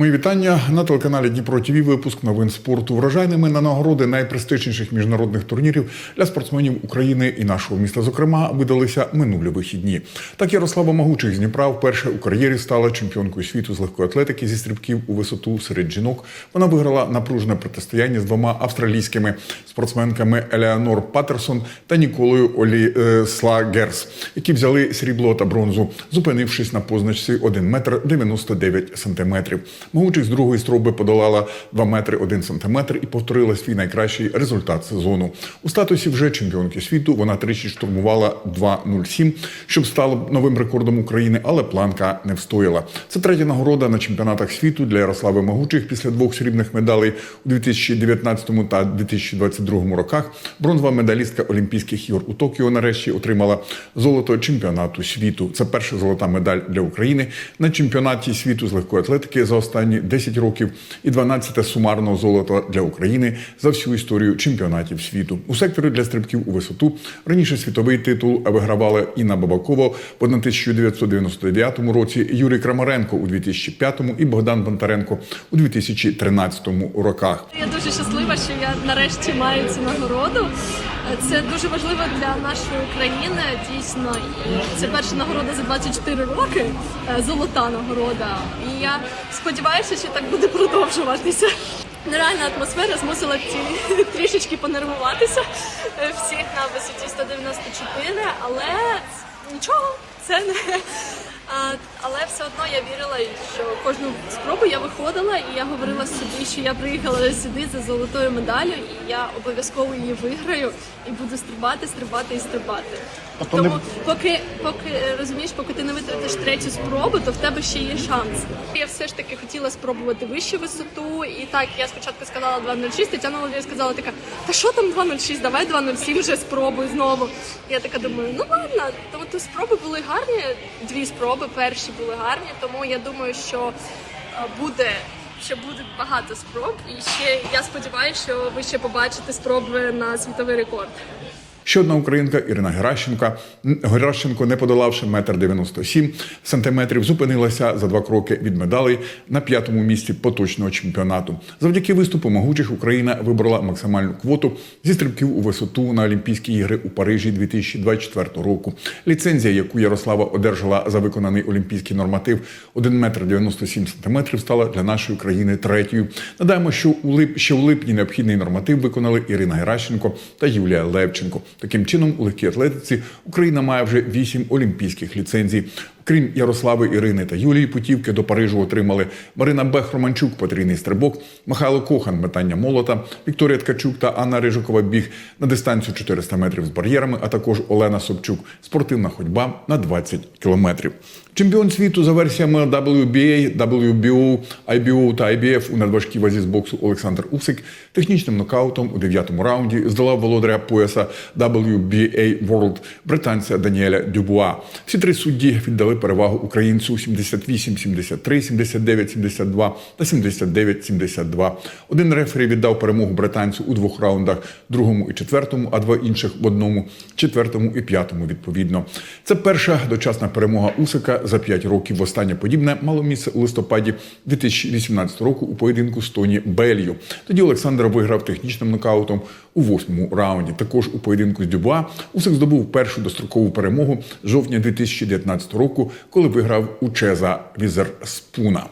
Мої вітання на телеканалі Дніпро ТВ. Випуск новин спорту. Врожайними на нагороди найпрестижніших міжнародних турнірів для спортсменів України і нашого міста. Зокрема, видалися минулі вихідні. Так Ярослава Магучих з Дніпра вперше у кар'єрі стала чемпіонкою світу з легкої атлетики зі стрибків у висоту серед жінок. Вона виграла напружене протистояння з двома австралійськими спортсменками Елеонор Патерсон та Ніколою Олі е, Слагерс, які взяли срібло та бронзу, зупинившись на позначці 1 метр 99 сантиметрів. Могучих з другої строби подолала 2 метри 1 сантиметр і повторила свій найкращий результат сезону. У статусі вже чемпіонки світу вона тричі штурмувала 2.07, щоб стало новим рекордом України, але планка не встояла. Це третя нагорода на чемпіонатах світу для Ярослави Могучих після двох срібних медалей у 2019 та 2022 роках. Бронзова медалістка Олімпійських ігор у Токіо нарешті отримала золото чемпіонату світу. Це перша золота медаль для України на чемпіонаті світу з легкої атлетики за останні 10 років і 12 сумарного золота для України за всю історію чемпіонатів світу. У секторі для стрибків у висоту раніше світовий титул вигравали Інна Бабакова в 1999 році, Юрій Крамаренко у 2005 і Богдан Бонтаренко у 2013 роках. Я дуже щаслива, що я нарешті маю цю нагороду. Це дуже важливо для нашої країни, дійсно. І це перша нагорода за 24 роки, е, золота нагорода. І я сподіваюся, що так буде продовжуватися. Нереальна атмосфера змусила ці трішечки понервуватися е, всіх на висоті 194, але нічого, це не. А, але все одно я вірила, що кожну спробу я виходила, і я говорила собі, що я приїхала сюди за золотою медаллю, і я обов'язково її виграю і буду стрибати, стрибати і стрибати. Тобто Тому не- поки, поки розумієш, поки ти не витратиш третю спробу, то в тебе ще є шанс. Я все ж таки хотіла спробувати вищу висоту, і так я спочатку сказала 2.06, Тетяна Володимирівна сказала така, та що там 2.06, давай 2.07 вже спробуй знову. Я така думаю, ну ладно, тому то спроби були гарні, дві спроби перші були гарні, тому я думаю, що е, буде. Ще буде багато спроб, і ще я сподіваюся, що ви ще побачите спроби на світовий рекорд. Ще одна українка Ірина Геращенко. Геращенко, не подолавши метр 97 сантиметрів, зупинилася за два кроки від медалей на п'ятому місці поточного чемпіонату. Завдяки виступу могучих Україна вибрала максимальну квоту зі стрибків у висоту на Олімпійські ігри у Парижі 2024 року. Ліцензія, яку Ярослава одержала за виконаний олімпійський норматив 1 метр 97 сантиметрів, стала для нашої країни третьою. Надаємо, що у лип ще у липні необхідний норматив виконали Ірина Геращенко та Юлія Левченко. Таким чином, у легкій атлетиці Україна має вже вісім олімпійських ліцензій. Крім Ярослави, Ірини та Юлії, путівки до Парижу отримали Марина Бех-Романчук, потрійний стрибок, Михайло Кохан, метання молота, Вікторія Ткачук та Анна Рижикова біг на дистанцію 400 метрів з бар'єрами, а також Олена Собчук, спортивна ходьба на 20 кілометрів. Чемпіон світу за версіями WBA, WBO, IBO та IBF у надважкій вазі з боксу Олександр Усик технічним нокаутом у дев'ятому раунді здолав володаря пояса WBA World британця Даніеля Дюбуа. Всі три судді віддали перевагу українцю 78-73, 79-72 та 79-72. Один рефері віддав перемогу британцю у двох раундах, другому і четвертому, а два інших в одному, четвертому і п'ятому відповідно. Це перша дочасна перемога Усика за п'ять років. Востаннє подібне мало місце у листопаді 2018 року у поєдинку з Тоні Беллью. Тоді Олександр виграв технічним нокаутом у восьмому раунді. Також у поєдинку з Дюбуа Усик здобув першу дострокову перемогу жовтня 2019 року, коли виграв у Чеза Візерспуна.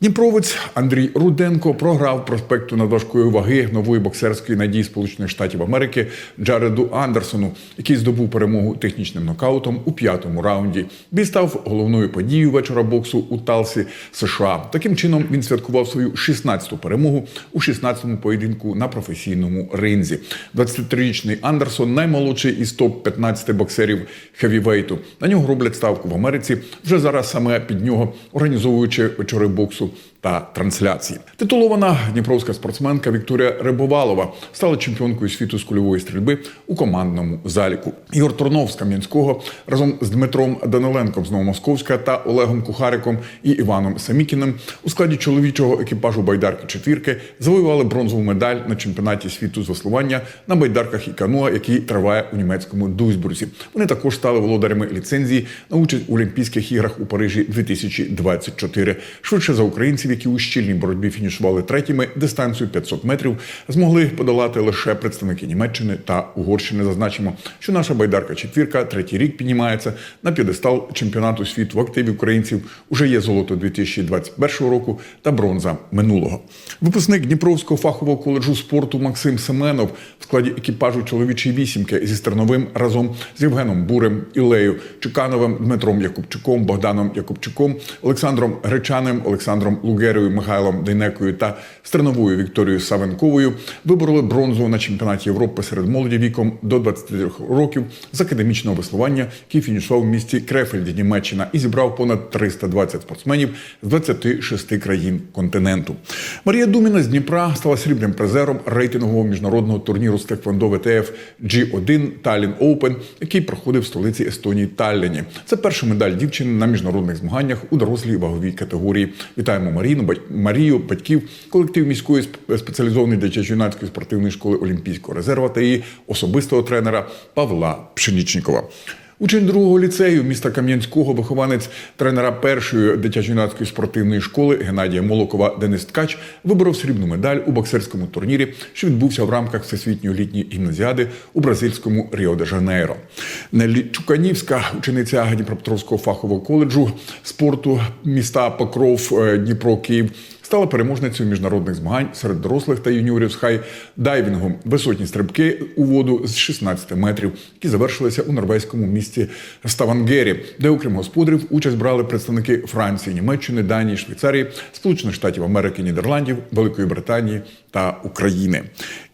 Дніпровець Андрій Руденко програв проспекту надважкої ваги нової боксерської надії Сполучених Штатів Америки Джареду Андерсону, який здобув перемогу технічним нокаутом у п'ятому раунді. Бій став головною подією вечора боксу у Талсі, США. Таким чином він святкував свою 16-ту перемогу у 16-му поєдинку на професійному ринзі. 23-річний Андерсон наймолодший із топ-15 боксерів хевівейту. На нього роблять ставку в Америці. Вже зараз саме під нього організовуючи вечори боксу isso та трансляції. Титулована дніпровська спортсменка Вікторія Рибовалова стала чемпіонкою світу з кульової стрільби у командному заліку. Ігор Торнов з Кам'янського разом з Дмитром Даниленком з Новомосковська та Олегом Кухариком і Іваном Самікіним у складі чоловічого екіпажу байдарки четвірки завоювали бронзову медаль на чемпіонаті світу з веслування на байдарках і каноа, який триває у німецькому Дуйсбурзі. Вони також стали володарями ліцензії на участь у Олімпійських іграх у Парижі 2024. Швидше за українців які у щільній боротьбі фінішували третіми, дистанцію 500 метрів змогли подолати лише представники Німеччини та Угорщини. Зазначимо, що наша байдарка четвірка третій рік піднімається на п'єдестал чемпіонату світу в активі українців. Уже є золото 2021 року та бронза минулого. Випускник Дніпровського фахового коледжу спорту Максим Семенов в складі екіпажу чоловічої вісімки зі Стерновим разом з Євгеном Бурем, Ілею Чекановим, Дмитром Якубчуком, Богданом Якубчуком, Олександром Гречаним, Олександром Лугерою, Михайлом Дейнекою та Стерновою Вікторією Савенковою вибороли бронзу на чемпіонаті Європи серед молоді віком до 23 років з академічного веслування, який фінішував в місті Крефельді, Німеччина, і зібрав понад 320 спортсменів з 26 країн континенту. Марія Думіна з Дніпра стала срібним призером рейтингового міжнародного турніру з теквондо ВТФ G1 Tallinn Open, який проходив в столиці Естонії Талліні. Це перша медаль дівчини на міжнародних змаганнях у дорослій ваговій категорії. Вітаємо Маріну, бать- Марію, батьків, колектив міської спеціалізованої дитячо-юнацької спортивної школи Олімпійського резерва та її особистого тренера Павла Пшенічнікова. Учень другого ліцею міста Кам'янського, вихованець тренера першої дитячо-юнацької спортивної школи Геннадія Молокова Денис Ткач виборов срібну медаль у боксерському турнірі, що відбувся в рамках всесвітньої літньої гімназіади у бразильському Ріо-де-Жанейро. Нелі Чуканівська, учениця Дніпропетровського фахового коледжу спорту міста Покров е, Дніпро Київ. Стала переможницею міжнародних змагань серед дорослих та юніорів з хай-дайвінгу. Висотні стрибки у воду з 16 метрів, які завершилися у норвезькому місті Ставангері, де, окрім господарів, участь брали представники Франції, Німеччини, Данії, Швейцарії, Сполучених Штатів Америки, Нідерландів, Великої Британії та України.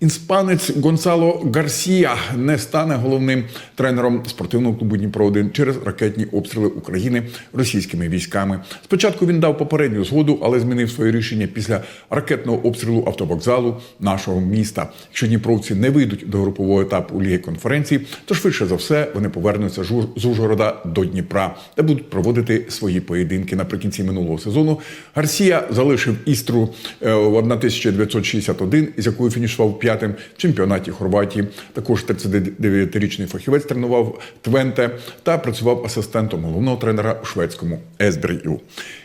Іспанець Гонсало Гарсія не стане головним тренером спортивного клубу Дніпро 1 через ракетні обстріли України російськими військами. Спочатку він дав попередню згоду, але змінив своє рішення після ракетного обстрілу автовокзалу нашого міста. Якщо дніпровці не вийдуть до групового етапу Ліги конференції, то швидше за все вони повернуться з Ужгорода до Дніпра, де будуть проводити свої поєдинки. Наприкінці минулого сезону Гарсія залишив істру е, в 1961, із якою фінішував п'ятим в чемпіонаті Хорватії. Також 39-річний фахівець тренував Твенте та працював асистентом головного тренера у шведському Есбрію.